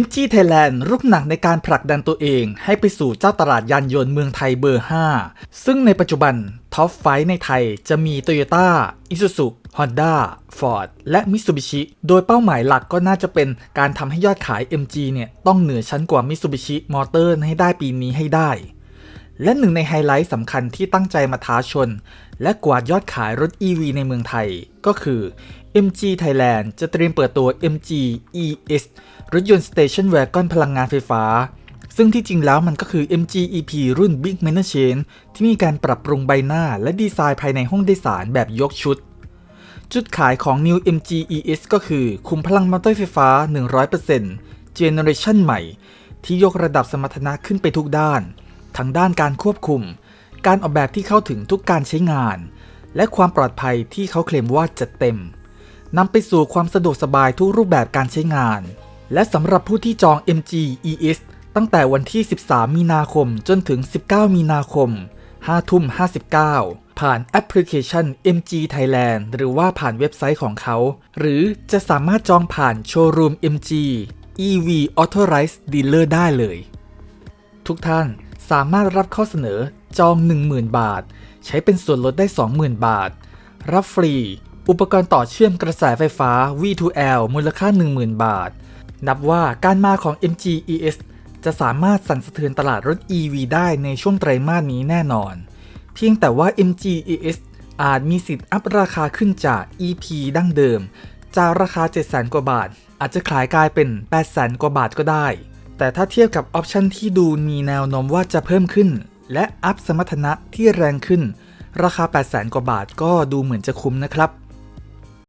MG Thailand รุกหนักในการผลักดันตัวเองให้ไปสู่เจ้าตลาดยานยนต์เมืองไทยเบอร์ 5 ซึ่งในปัจจุบันท็อปไฟในไทยจะมี Toyota, Isuzu, Honda, Ford และ Mitsubishi โดยเป้าหมายหลักก็น่าจะเป็นการทำให้ยอดขาย MG เนี่ยต้องเหนือชั้นกว่า Mitsubishi Motor ให้ได้ปีนี้ให้ได้ และหนึ่งในไฮไลท์สำคัญที่ตั้งใจมาท้าชน และกวาดยอดขายรถ EV ในเมืองไทย ก็คือ MG Thailand จะเตรียมเปิดตัว MG ES รถยนต์ Station Wagon พลังงานไฟฟ้า ซึ่งที่จริงแล้วมันก็คือ MG EP รุ่น Big Manor Chain ที่มีการปรับปรุงใบหน้าและดีไซน์ภายในห้องโดยสารแบบยกชุด จุดขายของ New MG ES ก็คือคุมพลังมอเตอร์ไฟฟ้า 100% Generation ใหม่ ที่ยกระดับสมรรถนะขึ้นไปทุกด้าน ทั้งด้านการควบคุม การออกแบบที่เข้าถึงทุกการใช้งาน และความปลอดภัยที่เขาเคลมว่าจะเต็มนำไปสู่ความสะดวกสบายทุกรูปแบบการใช้งาน และสำหรับผู้ที่จอง MG ES ตั้งแต่วันที่ 13 มีนาคมจนถึง 19 มีนาคม 5 ทุ่ม 59 ผ่านแอปพลิเคชัน MG Thailand หรือว่าผ่านเว็บไซต์ของเขา หรือจะสามารถจองผ่านโชว์รูม MG EV Authorized Dealer ได้เลย ทุกท่าน สามารถรับข้อเสนอจอง 10,000 บาท ใช้เป็นส่วนลดได้ 20,000 บาท รับฟรี อุปกรณ์ต่อเชื่อมกระแสไฟฟ้า V2L มูลค่า 10,000 บาท นับว่าการมาของ MG ES จะสามารถสั่นสะเทือนตลาดรถ EV ได้ในช่วงไตรมาสนี้แน่นอน เพียงแต่ว่า MG ES อาจมีสิทธิ์อัพราคาขึ้นจาก EP ดั้งเดิม จากราคา 700,000 กว่าบาท อาจจะขายกลายเป็น 800,000 กว่าบาทก็ได้ แต่ถ้าเทียบกับออปชันที่ดูมีแนวโน้มว่าจะเพิ่มขึ้น และอัพสมรรถนะที่แรงขึ้น ราคา 800,000 กว่าบาทก็ดูเหมือนจะคุ้มนะครับ